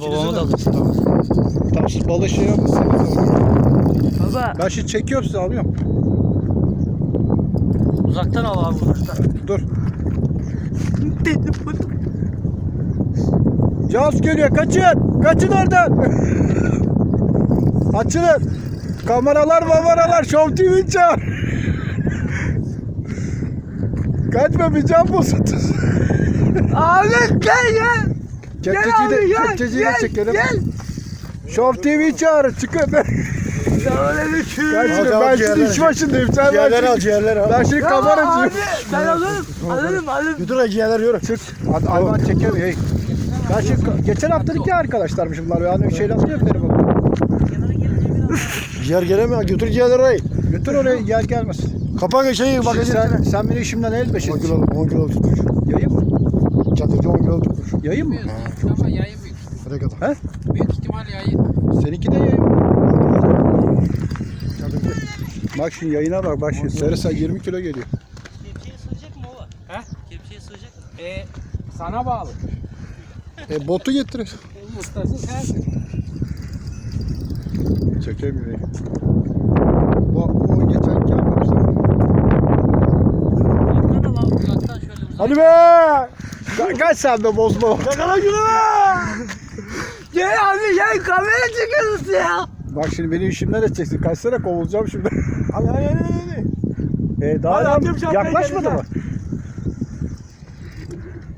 babamı da alır. Tamam. Tamam siz balığı şey yapın. Baba. Ben şimdi çekiyorum sizi alıyorum. Uzaktan al abi uzaktan. Dur. Jaws geliyor kaçın. Kaçın oradan. Açılın. Kameralar mamaralar Show TV çağır. Kaçma bir can bozuldu. Abi gel gel. Gel Kepçeciyi de, gel. kepçeciyi de Gel. çekelim. Gel. Show TV çağırın çıkın. Şey. Kaçın al ben şimdi iş başındayım. Sen ben Ciğerleri al şimdi, ciğerleri al. ben şimdi Ya kameracıyım. abi ben alırım. Alırım alırım. Götür ha ciğerleri yürü. Çık. Hadi hayvan çekiyor. Hey. Ben şimdi geçen haftaki arkadaşlarmış bunlar. Yani şey nasıl yapıyorum bak. Ciğer gelemiyor. Götür ciğerleri orayı. Götür oraya yer gelmez. Kapan şeyi bak. Şimdi sen, sen beni işimden el 10 peşin. kilo, 10 kilo tutmuş. Yayın mı? Çatıcı 10 kilo tutmuş. Yayın mı? Ama yayın büyük. Ne kadar? Büyük ihtimal yayın. Seninki de yayın mı? Bak şimdi yayına bak. Bak şimdi sen 20 kilo geliyor. Kepçeye sığacak mı baba? He? Kepçeye sığacak mı? E, sana bağlı. E botu getir. Ustası sensin. Çekemiyor. Bu, o geçen arkadaşlar. Uzaktan al abi uzaktan şöyle uzak. Hadi be! Ka- kaç sen de bozma. Yakala şunu! Gel abi gel kamera çekiyorsun ya. Bak şimdi benim işimden edeceksin. Kaç sene kovulacağım şimdi. Hadi hadi hadi hadi. E, daha Hadi da atıyorum şapkayı yaklaşmadı mı?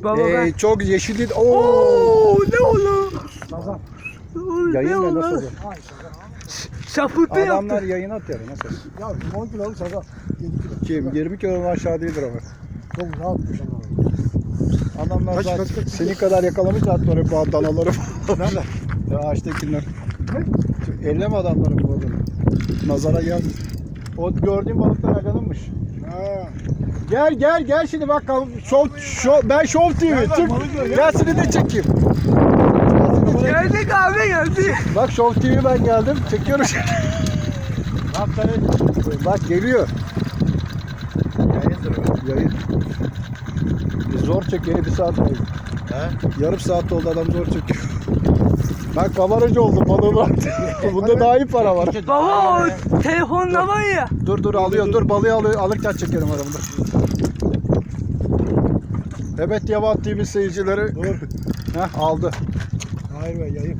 Baba E, ben. çok yeşil değil. Oo! Oo ne olur. Nazan. Ne Yayın ne olur. nasıl oluyor? Şapırtı Adamlar yaptı. yayın atıyor. Nasıl? Ya 10 kilo alır sana. 7 kilo. Kim? 20 kilodan aşağı değildir ama. Çok rahat tutmuş ama. Adamlar Kaç, zaten kaç, kaç, senin kadar yakalamış atları bu danaları. Nerede? ya ağaçtakiler. Elleme adamları bu adamı. Nazara gel. O gördüğün balıklar aganınmış. Ha. Gel gel gel şimdi bak show, show, ben Show TV gör, gel. Seni de çekeyim. Geldik abi geldik. Bak Show TV ben geldim. Çekiyorum şimdi. Bak geliyor. Yayın. E, Zor çekiyor bir saat oldu. He? Yarım saat oldu adam zor çekiyor. Ben kameracı oldum balığımı attı. Bunda daha iyi para var. Baba o telefonla var ya. Dur dur alıyor dur balığı alıyor, alırken çekelim aramda. Evet Yaman TV seyircileri. Dur. Heh, aldı. Hayır be yayıp.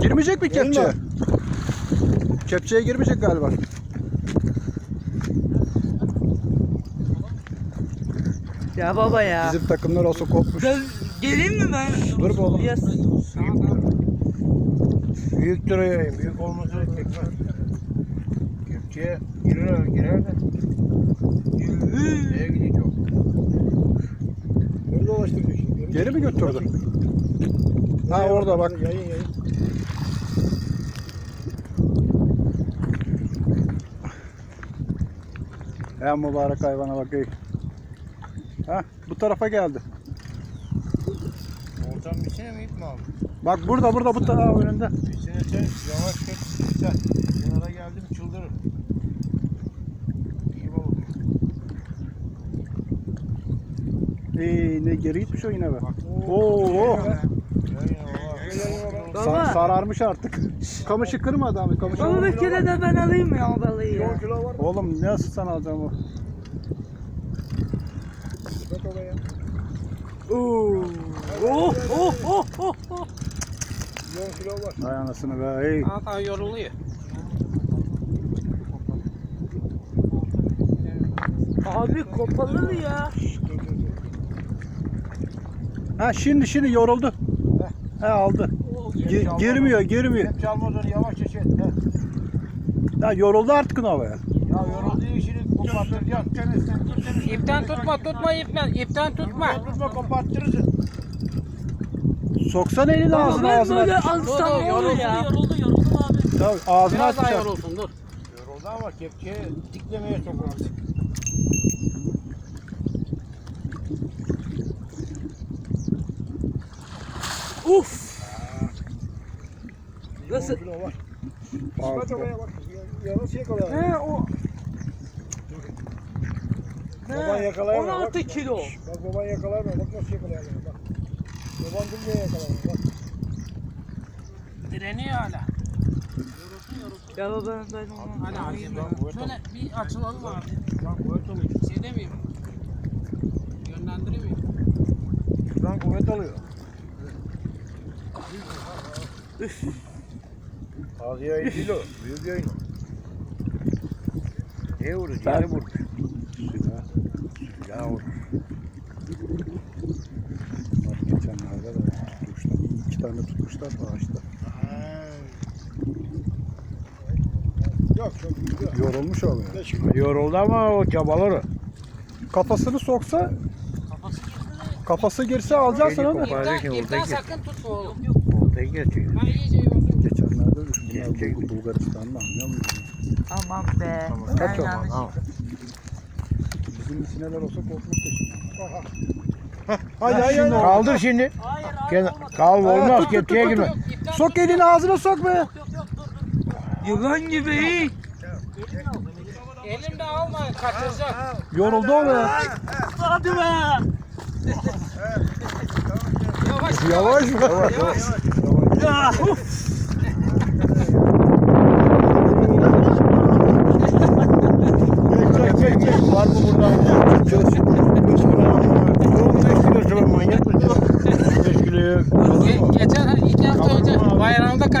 Girmeyecek mi mı? Kepçeye girmeyecek galiba. Ya baba ya. Bizim takımlar olsa kopmuş. Ben geleyim mi ben? Dur be oğlum. Büyüktür o yayın. Büyük olmasa çekmez. Kepçeye girer, girer de. Neye gidiyor çok? Böyle dolaştırıyor şimdi. Geri mi götürdü? Ha orada bak. Yayın yayın. En mübarek hayvana bak ey. Ha bu tarafa geldi. Ortam bir sene mi ip mi abi? Bak burada burada bu tarafa önünde. Sene sen yavaş geç. Sen. Kenara geldim çıldırır. İyi balık. Ee, ne geri gitmiş o yine be. Bak. Oo. Yayın baba. Baba. Sa- sararmış artık. Kamışı kırmadı abi. Kamışı Baba bir kere de ben alayım ya balığı ya. 10 kilo var. Oğlum nasıl sana alacağım o? Oo. Oh oh oh oh oh. 10 kilo var. Vay anasını be. Hey. Hatta yoruluyor. Abi kopalı ya. Ha şimdi şimdi yoruldu. He aldı. Gi- girmiyor girmiyor. Hep çalmaz onu yavaşça şey. et, He. Ya yoruldu artık havaya. Ya işini kopartıracaksın. İpten tutma tutma ipten. İpten tutma. Tutma koparttırırsın. Soksan elini ağzına ağzına. böyle olur yoruldu ya? yoruldu yoruldu abi. Tabii ağzına Biraz daha atacak. yorulsun dur. Yoruldu ama kepçeye diklemeye sokulur. Uf. Nasıl? 10 kilo var. Al. Bak oraya bak. Ya- Ya nasıl yakalıyor? He o. Baban yakalayamıyor, 16 bak. kilo. Bak baban yakalayamıyor. Bak nasıl yakalayamıyor. Bak. Yaban durmaya yakalandı. Bak. Direniyor hala. Gel o zaman ben onu. Hadi abi. Şöyle bir açılalım abi. Lan kuvvet alıyor. Şey demeyeyim. Yönlendireyim mi? Lan kuvvet alıyor. Az yayın değil o. Büyük yayın o. Ne vurdu? Ben- Yere vurdu. Ya vurdu. Bak geçenlerde de tutmuşlar. İki tane tutmuşlar da ağaçta. Yok çok güzel. Yorulmuş oluyor. Yoruldu ama o çabaları. Kafasını soksa Kafası girse alacaksın onu. Kopar. İpten, Oradaki, ipten oradaki. sakın tutma oğlum. Oltayı geçiyor. Ben iyice yordum. Geçenlerde bunlar Bulgaristan'da anlıyor musun? Aman be. Kaç o Bizim sineler olsa korkmuştu şimdi. Haydi haydi. Kaldır şimdi. Hayır Gel, kal olmaz kepçeye girme. Sok elini ağzına sok be. Yok yok dur dur. Yılan gibi. Elimde alma kaçıracak. Yoruldu o be. Hadi be. Yavaş Yavaş Yavaş yavaş. Ya. Çek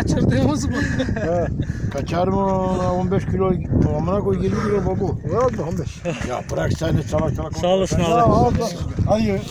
kaçırdığımız bu. Kaçar mı? 15 kilo. Amına koy 20 kilo babu. Oldu 15. Ya bırak sen de salak salak. Sağ olasın abi. Hadi hayırlı olsun.